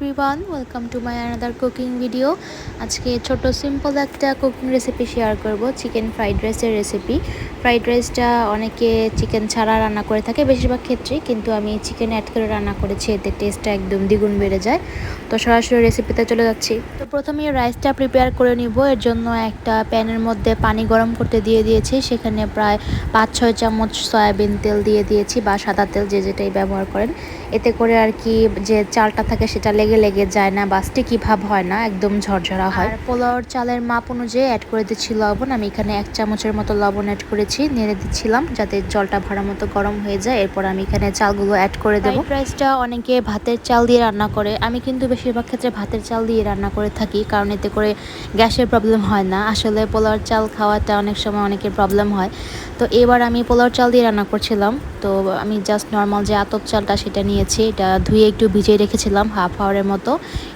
Everyone welcome to my another cooking video আজকে ছোট simple একটা কুকিং রেসিপি শেয়ার করব চিকেন ফ্রাইড রাইসের রেসিপি ফ্রাইড রাইসটা অনেকে চিকেন ছাড়া রান্না করে থাকে বেশিরভাগ ক্ষেত্রেই, কিন্তু আমি চিকেন অ্যাড করে রান্না করেছি, এতে টেস্টটা একদম দ্বিগুণ বেড়ে যায়। তো সরাসরি রেসিপিতে চলে যাচ্ছি। তো প্রথমে রাইসটা প্রিপেয়ার করে নিব, এর জন্য একটা প্যানের মধ্যে পানি গরম করতে দিয়ে দিয়েছি, সেখানে প্রায় পাঁচ ছয় চামচ সয়াবিন তেল দিয়ে দিয়েছি বা সাদা তেল যে যেটাই ব্যবহার করেন। এতে করে আর কি যে চালটা থাকে সেটা লেগে লেগে যায় না বা স্টিকি ভাব হয় না, একদম ঝরঝরা হয়। পোলাওর চালের মাপ অনুযায়ী অ্যাড করে দিচ্ছি লবণ, আমি এখানে এক চামচের মতো লবণ অ্যাড করেছি। নেড়ে দিচ্ছিলাম যাতে জলটা ভাড়া মতো গরম হয়ে যায়। এরপর আমি এখানে চালগুলো অ্যাড করে দেবো। রাইসটা অনেকে ভাতের চাল দিয়ে রান্না করে। আমি কিন্তু বেশিরভাগ ক্ষেত্রে ভাতের চাল দিয়ে রান্না করে থাকি, কারণ এতে করে গ্যাসের প্রবলেম হয় না। আসলে পোলাওর চাল খাওয়াটা অনেক সময় অনেকের প্রবলেম হয়। তো এবার আমি পোলাওর চাল দিয়ে রান্না করছিলাম। তো আমি জাস্ট নর্মাল যে আতপ চালটা সেটা নিয়েছি, এটা ধুয়ে একটু ভিজিয়ে রেখেছিলাম হাফ আওয়ারের মতো।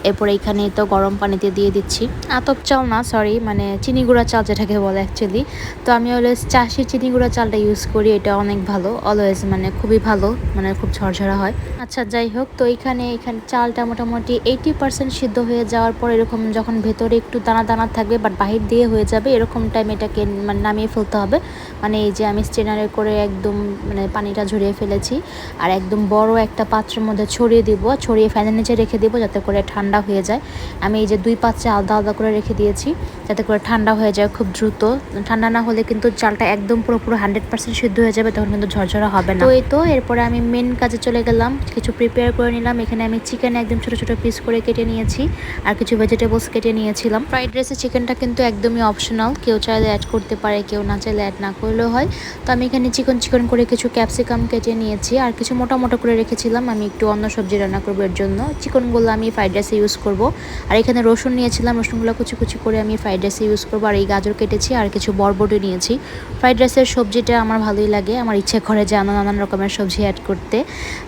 এরপর এখানে তো গরম পানিতে দিয়ে দিচ্ছি। আতপ চাল না সরি মানে চিনি গুঁড়া চাল যেটাকে বলে অ্যাকচুয়ালি তো আমি অলওয়েজ চাষি চিনি গুঁড়া চালটা ইউজ করি, এটা অনেক ভালো অলওয়েজ মানে খুবই ভালো মানে খুব ঝরঝরা হয়। আচ্ছা যাই হোক, তো এখানে এখানে চালটা মোটামুটি এইটি পার্সেন্ট সিদ্ধ হয়ে যাওয়ার পর এরকম যখন ভেতরে একটু দানা দানা থাকবে বাট বাহির দিয়ে হয়ে যাবে, এরকম টাইম এটাকে মানে নামিয়ে ফেলতে হবে। মানে এই যে আমি স্টেনারে করে একদম মানে পানিটা ঝরিয়ে ফেলেছি, আর একদম বড় একটা পাত্রের মধ্যে ছড়িয়ে দিব, ছড়িয়ে ফ্যানের নিচে রেখে দিব, যাতে করে ঠান্ডা হয়ে যায়। আমি এই যে দুই পাত্রে আলাদা আলাদা করে রেখে দিয়েছি। যাতে করে ঠান্ডা হয়ে যায় খুব দ্রুত। ঠান্ডা না হলে কিন্তু চালটা একদম পুরোপুরো হান্ড্রেড পার্সেন্ট সিদ্ধ হয়ে যাবে তখন কিন্তু ঝরঝরা হবে না। তো এই তো এরপরে আমি মেন কাজে চলে গেলাম কিছু প্রিপেয়ার করে নিলাম। এখানে আমি চিকেন একদম ছোটো ছোটো পিস করে কেটে নিয়েছি আর কিছু ভেজিটেবলস কেটে নিয়েছিলাম। ফ্রাইড রাইসে চিকেনটা কিন্তু একদমই অপশনাল কেউ চাইলে অ্যাড করতে পারে কেউ না চাইলে অ্যাড না করলেও হয়। তো আমি এখানে চিকন চিকন করে কিছু ক্যাপসিকাম কেটে নিয়েছি আর কিছু মোটা মোটা করে রেখেছিলাম। আমি একটু অন্য সবজি রান্না করব এর জন্য। চিকনগুলো আমি ফ্রাইড রাইসে ইউজ করব। আর এখানে রসুন নিয়েছিলাম রসুনগুলো কুচি কুচি করে আমি ফ্রাইড রাইসে ইউজ করব আর এই গাজর কেটেছি আর কিছু বরবটি নিয়েছি। ফ্রাইড রাইসের সবজিটা আমার ভালোই লাগে, আমার ইচ্ছে করে যে নানান রকমের সবজি অ্যাড করতে।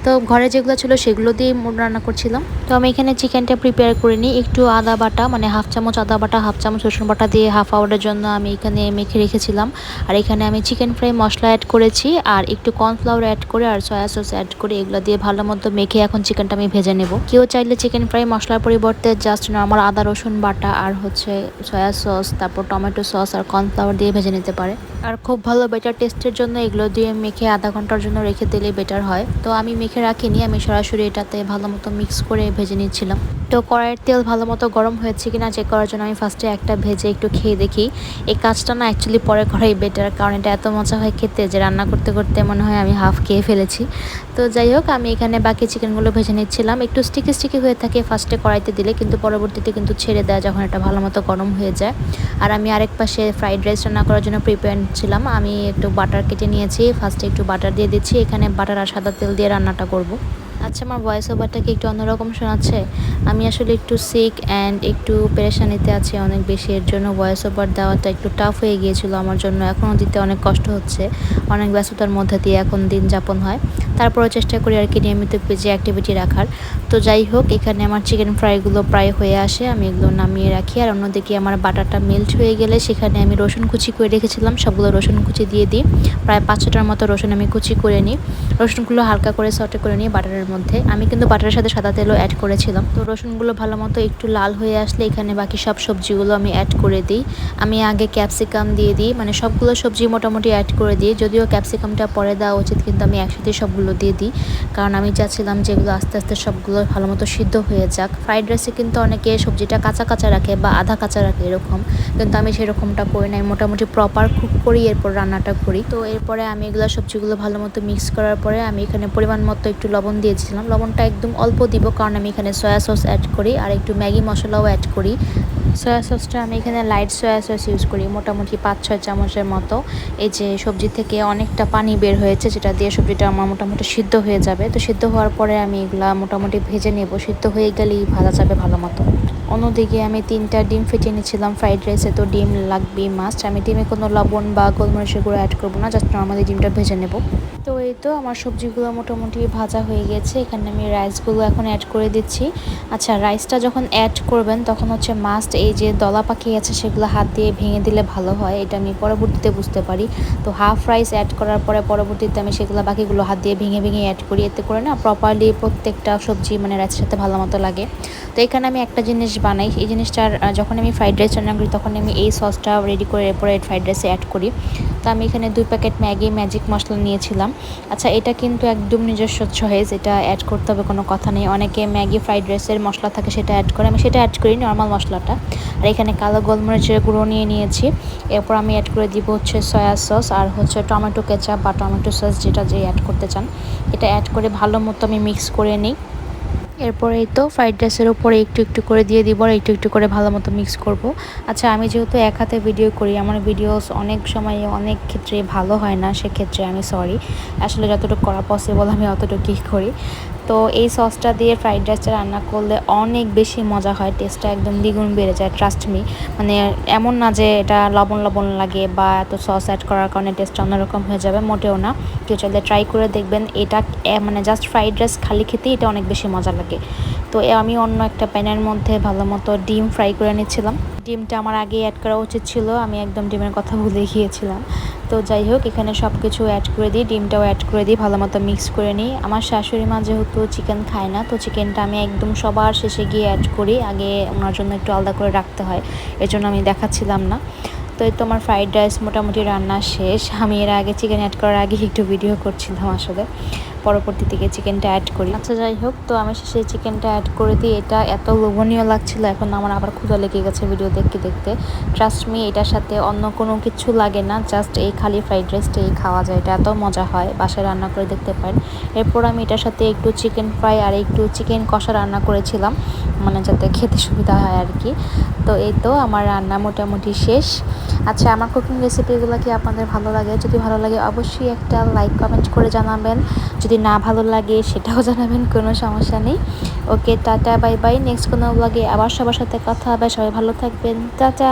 তো ঘরে যেগুলো ছিল সেগুলো দিয়ে রান্না করছিলাম। তো আমি এখানে চিকেনটা প্রিপেয়ার করে নিই, একটু আদা বাটা মানে হাফ চামচ আদা বাটা হাফ চামচ রসুন বাটা দিয়ে হাফ আওয়ারের জন্য আমি এখানে মেখে রেখেছিলাম। আর এখানে আমি চিকেন ফ্রাই মশলা অ্যাড করেছি আর একটু কর্নফ্লাওয়ার অ্যাড করে আর সয়া সস অ্যাড করে এগুলো দিয়ে ভালো মতো মেখে এখন চিকেনটা আমি ভেজে নেব। কেউ চাইলে চিকেন ফ্রাই মশলার পরিবর্তে জাস্ট নর্মাল আদা, রসুন বাটা আর হচ্ছে সয়া সস, তারপর টমেটো সস আর কর্নফ্লাওয়ার দিয়ে ভেজে নিতে পারে। আর খুব ভালো বেটার টেস্টের জন্য এগুলো দিয়ে মেখে আধা ঘণ্টার জন্য রেখে দিলে বেটার হয়। তো আমি মেখে রাখিনি, আমি সরাসরি এটাতে ভালো মতো মিক্স করে ভেজে নিচ্ছিলাম। তো কড়াইয়ের তেল ভালো মতো গরম হয়েছে কিনা চেক করার জন্য আমি ফার্স্টে একটা ভেজে একটু খেয়ে দেখি। এই কাজটা না অ্যাকচুয়ালি পরে করাই বেটার কারণ এটা এত মজা হয় খেতে যে রান্না করতে করতে মনে হয় আমি হাফ খেয়ে ফেলেছি। তো যাই হোক, আমি এখানে বাকি চিকেনগুলো ভেজে নিচ্ছিলাম। একটু স্টিকি স্টিকি হয়ে থাকে ফার্স্টে কড়াইতে দিলে, কিন্তু পরবর্তীতে কিন্তু ছেড়ে দেয় যখন এটা ভালো মতো গরম হয়ে যায় আর আমি আরেক পাশে ফ্রাইড রাইস রান্না করার জন্য প্রিপেয়ার ছিলাম। আমি একটু বাটার কেটে নিয়েছি। ফার্স্টে একটু বাটার দিয়ে দিচ্ছি। এখানে বাটার আর সাদা তেল দিয়ে রান্নাটা করব। আচ্ছা আমার ভয়েস ওভারটা কি একটু অন্যরকম শোনাচ্ছে। আমি আসলে একটু সিক অ্যান্ড একটু পেরেশানিতে আছি অনেক বেশি, এর জন্য ভয়েস ওভার দেওয়াটা একটু টাফ হয়ে গিয়েছিল আমার জন্য। এখনও দিতে অনেক কষ্ট হচ্ছে, অনেক ব্যস্ততার মধ্যে দিয়ে এখন দিন যাপন হয়। তারপরেও চেষ্টা করি আর কি নিয়মিত পেজে অ্যাক্টিভিটি রাখার। তো যাই হোক, এখানে আমার চিকেন ফ্রাইগুলো প্রায় হয়ে আসে, আমি এগুলো নামিয়ে রাখি। আর অন্যদিকে আমার বাটারটা মেল্ট হয়ে গেলে সেখানে আমি রসুন কুচি করে রেখেছিলাম, সবগুলো রসুন কুচি দিয়ে দিই। প্রায় পাঁচশোটার মতো রসুন আমি কুচি করে নিই। রসুনগুলো হালকা করে সটে করে নিই বাটারের মধ্যে। আমি কিন্তু বাটারের সাথে সাদা তেলও অ্যাড করেছিলাম। তো রসুনগুলো ভালো মতো একটু লাল হয়ে আসলে এখানে বাকি সব সবজিগুলো আমি অ্যাড করে দিই। আমি আগে ক্যাপসিকাম দিয়ে দিই মানে সবগুলো সবজি মোটামুটি অ্যাড করে দিই। যদিও ক্যাপসিকামটা পরে দেওয়া উচিত, কিন্তু আমি একসাথে সবগুলো দিয়ে দিই। কারণ আমি চাচ্ছিলাম যেগুলো আস্তে আস্তে সবগুলো ভালো মতো সিদ্ধ হয়ে যাক। ফ্রাইড রাইসে কিন্তু অনেকে সবজিটা কাঁচা কাঁচা রাখে বা আধা কাঁচা রাখে এরকম। কিন্তু আমি সেরকমটা করি না মোটামুটি প্রপার কুক করি, এরপর রান্নাটা করি। তো এরপরে আমি এগুলো সবজিগুলো ভালো মতো মিক্স করার পরে আমি এখানে পরিমাণ মতো একটু লবণ দিয়েছিলাম। লবণটা একদম অল্প দিব, কারণ আমি এখানে সয়া সস অ্যাড করি। আর একটু ম্যাগি মশলাও অ্যাড করি। সয়া সসটা আমি এখানে লাইট সয়া সস ইউজ করি, মোটামুটি পাঁচ ছয় চামচের মতো। এই যে সবজি থেকে অনেকটা পানি বের হয়েছে, যেটা দিয়ে সবজিটা আমার মোটামুটি সিদ্ধ হয়ে যাবে। তো সিদ্ধ হওয়ার পরে আমি এগুলা মোটামুটি ভেজে নেব। সিদ্ধ হয়ে গেলেই ভাজা যাবে ভালো মতো। অন্যদিকে আমি তিনটা ডিম ফেটে নিয়েছিলাম ফ্রাইড রাইসে তো ডিম লাগবেই মাস্ট আমি ডিমে কোনো লবণ বা গোলমরিচের গুঁড়ো অ্যাড করব না জাস্ট নর্মালি ডিমটা ভেজে নেব। তো এই তো আমার সবজিগুলো মোটামুটি ভাজা হয়ে গেছে। এখানে আমি রাইসগুলো এখন অ্যাড করে দিচ্ছি। আচ্ছা রাইসটা যখন অ্যাড করবেন, তখন হচ্ছে মাস্ট এই যে দলা পাখি আছে, সেগুলো হাত দিয়ে ভেঙে দিলে ভালো হয়। এটা আমি পরবর্তীতে বুঝতে পারি। তো হাফ রাইস অ্যাড করার পরে পরবর্তীতে আমি সেগুলো বাকিগুলো হাত দিয়ে ভেঙে ভেঙে অ্যাড করি। এতে করে না প্রপারলি প্রত্যেকটা সবজি মানে রাইসের সাথে ভালো মতো লাগে। তো এখানে আমি একটা জিনিস বানাই। এই জিনিসটার যখন আমি ফ্রাইড রাইস রান্না করি, তখন আমি এই সসটা রেডি করে এরপরে ফ্রাইড রাইসে অ্যাড করি। তো আমি এখানে দুই প্যাকেট ম্যাগি ম্যাজিক মশলা নিয়েছিলাম। আচ্ছা এটা কিন্তু একদম নিজস্ব চয়েস এটা অ্যাড করতে হবে, কোনো কথা নেই। অনেকে ম্যাগি ফ্রাইড রাইসের মশলা থাকে, সেটা অ্যাড করে। আমি সেটা অ্যাড করি নর্মাল মশলাটা। আর এখানে কালো গোলমরিচের গুঁড়ো নিয়ে নিয়েছি। এরপর আমি অ্যাড করে দিব হচ্ছে সয়া সস আর হচ্ছে টমেটো কেচাপ বা টমেটো সস যেটা যে অ্যাড করতে চান। এটা অ্যাড করে ভালো মতো আমি মিক্স করে নিই। এরপরে তো ফ্রাইড রাইসের উপরে একটু একটু করে দিয়ে দিব আর একটু একটু করে ভালো মতো মিক্স করব। আচ্ছা আমি যেহেতু এক হাতে ভিডিও করি, আমার ভিডিওস অনেক সময় অনেক ক্ষেত্রে ভালো হয় না, সেক্ষেত্রে আমি সরি আসলে যতটুকু করা পসিবল আমি অতটুকুই করি। তো এই সসটা দিয়ে ফ্রাইড রাইসটা রান্না করলে অনেক বেশি মজা হয় টেস্টটা একদম দ্বিগুণ বেড়ে যায় ট্রাস্ট মি মানে এমন না যে এটা লবণ লবণ লাগে বা এত সস অ্যাড করার কারণে টেস্টটা অন্যরকম হয়ে যাবে, মোটেও না। কেউ চাইলে ট্রাই করে দেখবেন, এটা মানে জাস্ট ফ্রাইড রাইস খালি খেতেই এটা অনেক বেশি মজা লাগে। তো আমি অন্য একটা প্যানের মধ্যে ভালো মতো ডিম ফ্রাই করে নিচ্ছিলাম। ডিমটা আমার আগে অ্যাড করা উচিত ছিল, আমি একদম ডিমের কথা ভুলে গিয়েছিলাম। তো যাই হোক, এখানে সব কিছু অ্যাড করে দিই, ডিমটাও অ্যাড করে দিই, ভালো মতো মিক্স করে নিই। আমার শাশুড়ি মা যেহেতু চিকেন খায় না, তো চিকেনটা আমি একদম সবার শেষে গিয়ে অ্যাড করি। আগে ওনার জন্য একটু আলাদা করে রাখতে হয় এর জন্য আমি দেখাচ্ছিলাম না। তো এই তো আমার ফ্রাইড রাইস মোটামুটি রান্না শেষ। আমি এর আগে চিকেন অ্যাড করার আগে একটু ভিডিও করছিলাম আসলে। পরবর্তী থেকে চিকেনটা অ্যাড করি। আচ্ছা যাই হোক, তো আমি সেই চিকেনটা অ্যাড করে দিই। এটা এত লোভনীয় লাগছিল, এখন আমার আবার ক্ষুদা লেগে গেছে ভিডিও দেখতে দেখতে। ট্রাস্ট মি এটার সাথে অন্য কোনো কিছু লাগে না জাস্ট এই খালি ফ্রাইড রাইসটাই খাওয়া যায়, এটা এত মজা হয়, বাসায় রান্না করে দেখতে পারেন। এরপর আমি এটার সাথে একটু চিকেন ফ্রাই আর একটু চিকেন কষা রান্না করেছিলাম মানে যাতে খেতে সুবিধা হয় আর কি। তো এই তো আমার রান্না মোটামুটি শেষ। আচ্ছা আমার কুকিং রেসিপিগুলো কি আপনাদের ভালো লাগে? যদি ভালো লাগে, অবশ্যই একটা লাইক কমেন্ট করে জানাবেন। যদি না ভালো লাগে সেটাও জানাবেন, কোনো সমস্যা নেই। Okay, tata bye bye next কোনো ব্লগে আবার সবার সাথে কথা হবে। সবাই ভালো থাকবেন। টাটা!